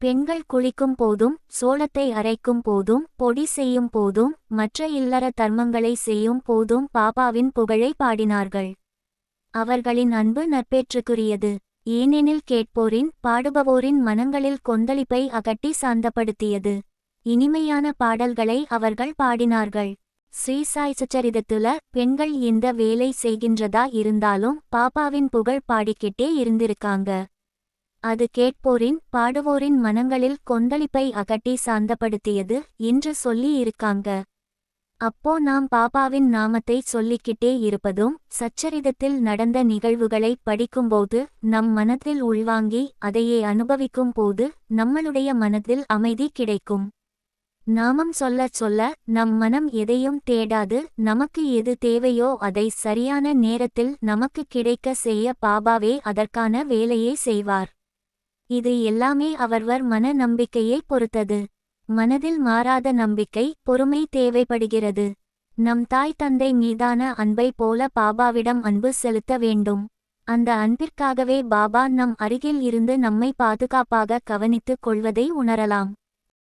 பெண்கள் குளிக்கும் போதும் சோளத்தை அரைக்கும் போதும் பொடி செய்யும் போதும் மற்ற இல்லற தர்மங்களை செய்யும் போதும் பாபாவின் புகழை பாடினார்கள். அவர்களின் அன்பு நற்பேற்றுக்குரியது. ஏனெனில் கேட்போரின் பாடுபவோரின் மனங்களில் கொந்தளிப்பை அகட்டி சாந்தப்படுத்தியது. இனிமையான பாடல்களை அவர்கள் பாடினார்கள். ஸ்ரீசாய் சுச்சரிதத்துல பெண்கள் இந்த வேலை செய்கின்றதா இருந்தாலும் பாப்பாவின் புகழ் பாடிக்கிட்டே இருந்திருக்காங்க. அது கேட்போரின் பாடுவோரின் மனங்களில் கொந்தளிப்பை அகட்டி சாந்தப்படுத்தியது என்று சொல்லி இருக்காங்க. அப்போ நாம் பாபாவின் நாமத்தை சொல்லிக்கிட்டே இருப்பதும் சச்சரிதத்தில் நடந்த நிகழ்வுகளை படிக்கும்போது நம் மனத்தில் உள்வாங்கி அதையே அனுபவிக்கும் போது நம்மளுடைய மனத்தில் அமைதி கிடைக்கும். நாமம் சொல்லச் சொல்ல நம் மனம் எதையும் தேடாது நமக்கு எது தேவையோ அதை சரியான நேரத்தில் நமக்கு கிடைக்க செய்ய பாபாவே அதற்கான வேலையை செய்வார். இது எல்லாமே அவர்வர் மன நம்பிக்கையை பொறுத்தது. மனதில் மாறாத நம்பிக்கை பொறுமை தேவைப்படுகிறது. நம் தாய் தந்தை மீதான அன்பை போல பாபாவிடம் அன்பு செலுத்த வேண்டும். அந்த அன்பிற்காகவே பாபா நம் அருகில் இருந்து நம்மை பாதுகாப்பாக கவனித்துக் கொள்வதை உணரலாம்.